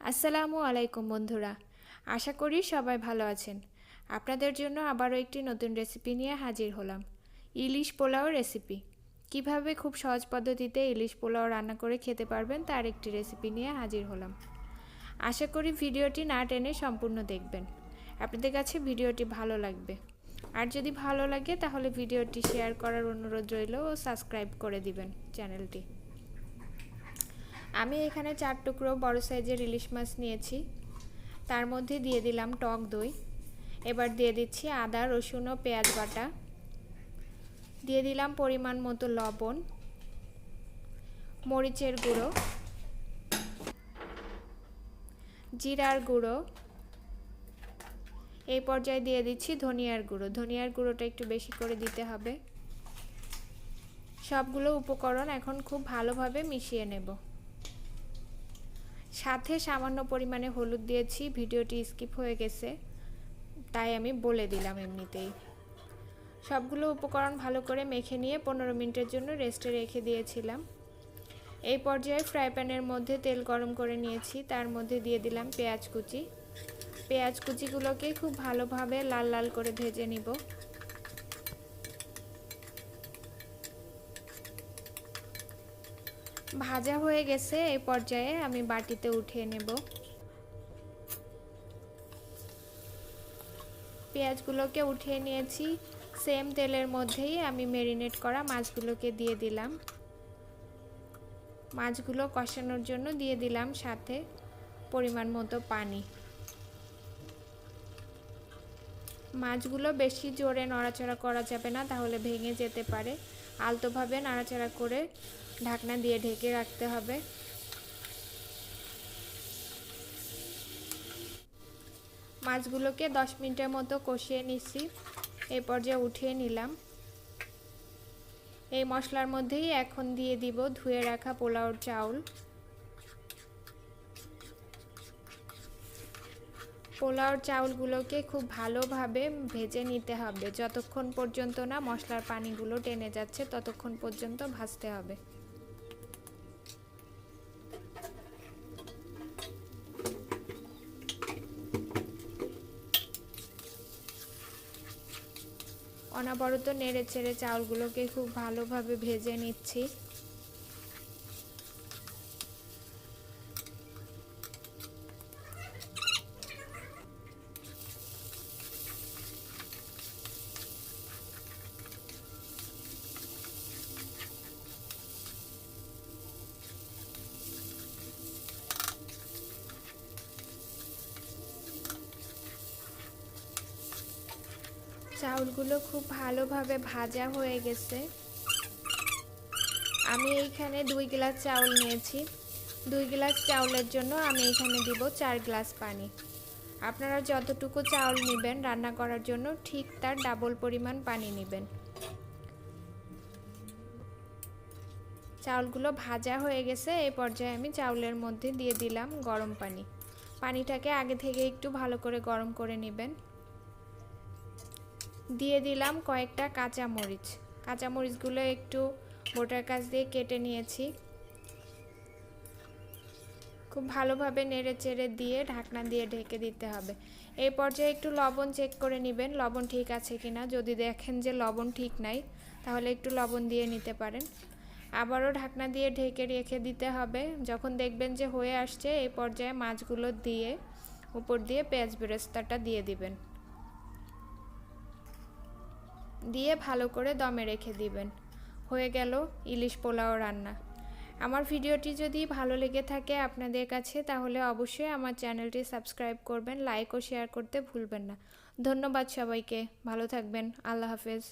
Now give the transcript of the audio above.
আসসালামু আলাইকুম বন্ধুরা। আশা করি সবাই ভালো আছেন। আপনাদের জন্য আবারও একটি নতুন রেসিপি নিয়ে হাজির হলাম। ইলিশ পোলাও রেসিপি। কীভাবে খুব সহজ পদ্ধতিতে ইলিশ পোলাও রান্না করে খেতে পারবেন তার একটি রেসিপি নিয়ে হাজির হলাম। আশা করি ভিডিওটি না টেনে সম্পূর্ণ দেখবেন। আপনাদের কাছে ভিডিওটি ভালো লাগবে। আর যদি ভালো লাগে তাহলে ভিডিওটি শেয়ার করার অনুরোধ রইল ও সাবস্ক্রাইব করে দিবেন চ্যানেলটি। আমি এখানে চার টুকরো বড় সাইজের ইলিশ মাছ নিয়েছি। তার মধ্যে দিয়ে দিলাম টক দই। এবার দিয়ে দিচ্ছি আদা, রসুন ও পেঁয়াজ বাটা। দিয়ে দিলাম পরিমাণ মতো লবণ, মরিচের গুঁড়ো, জিরার গুঁড়ো। এই পর্যায়ে দিয়ে দিচ্ছি ধনিয়ার গুঁড়ো। ধনিয়ার গুঁড়োটা একটু বেশি করে দিতে হবে। সবগুলো উপকরণ এখন খুব ভালোভাবে মিশিয়ে নেব। সাথে সামান্য পরিমাণে হলুদ দিয়েছি, ভিডিওটি স্কিপ হয়ে গেছে, তাই আমি বলে দিলাম এমনিতেই। সবগুলো উপকরণ ভালো করে মেখে নিয়ে পনেরো মিনিটের জন্য রেস্টে রেখে দিয়েছিলাম। এই পর্যায়ে ফ্রাই প্যানের মধ্যে তেল গরম করে নিয়েছি, তার মধ্যে দিয়ে দিলাম পেঁয়াজ কুচি। পেঁয়াজ কুচিগুলোকে খুব ভালোভাবে লাল লাল করে ভেজে নিব। ভাজা হয়ে গেছে, এই পর্যায়ে আমি বাটিতে উঠিয়ে নেব। পেঁয়াজগুলোকে উঠিয়ে নিয়েছি সেম তেলের মধ্যেই আমি মেরিনেট করা মাছগুলোকে দিয়ে দিলাম। মাছগুলো কষানোর জন্য দিয়ে দিলাম সাথে পরিমাণ মতো পানি। মাছগুলো বেশি জোরে নড়াচড়া করা যাবে না, তাহলে ভেঙে যেতে পারে। আলতোভাবে নাড়াচাড়া করে ঢাকনা দিয়ে ঢেকে রাখতে হবে। মাছগুলোকে দশ মিনিটের মতো কষিয়ে নিচ্ছি। এই পর্যায়ে উঠিয়ে নিলাম। এই মশলার মধ্যেই এখন দিয়ে দিব ধুয়ে রাখা পোলাওর চাউল। পোলাওর চাউলগুলোকে খুব ভালোভাবে ভেজে নিতে হবে। যতক্ষণ পর্যন্ত না মশলার পানিগুলো টেনে যাচ্ছে, ততক্ষণ পর্যন্ত ভাজতে হবে। অনাবরত নেড়ে ছেড়ে চাউলগুলোকে খুব ভালোভাবে ভেজে নিচ্ছি। চাউলগুলো খুব ভালোভাবে ভাজা হয়ে গেছে। আমি এইখানে দুই গ্লাস চাউল নিয়েছি। দুই গ্লাস চাউলের জন্য আমি এখানে দিব চার গ্লাস পানি। আপনারা যতটুকু চাউল নেবেন রান্না করার জন্য ঠিক তার ডাবল পরিমাণ পানি নেবেন। চাউলগুলো ভাজা হয়ে গেছে এই পর্যায়ে আমি চাউলের মধ্যে দিয়ে দিলাম গরম পানি। পানিটাকে আগে থেকে একটু ভালো করে গরম করে নেবেন। দিয়ে দিলাম কয়েকটা কাঁচা মরিচ কাঁচা মরিচগুলো একটু মোটার কাছ দিয়ে কেটে নিয়েছি। খুব ভালোভাবে নেড়ে চেড়ে দিয়ে ঢাকনা দিয়ে ঢেকে দিতে হবে। এই পর্যায়ে একটু লবণ চেক করে নেবেন, লবণ ঠিক আছে কিনা। যদি দেখেন যে লবণ ঠিক নাই, তাহলে একটু লবণ দিয়ে নিতে পারেন। আবারও ঢাকনা দিয়ে ঢেকে রেখে দিতে হবে। যখন দেখবেন যে হয়ে আসছে, এই পর্যায়ে মাছগুলো দিয়ে, উপর দিয়ে পেঁয়াজ বেরেস্তাটা দিয়ে দিবেন। দিয়ে ভালো করে দমে রেখে দিবেন। হয়ে গেল ইলিশ পোলাও রান্না। আমার ভিডিওটি যদি ভালো লেগে থাকে আপনাদের কাছে, তাহলে অবশ্যই আমার চ্যানেলটি সাবস্ক্রাইব করবেন, লাইক ও শেয়ার করতে ভুলবেন না। ধন্যবাদ সবাইকে। ভালো থাকবেন। আল্লাহ হাফেজ।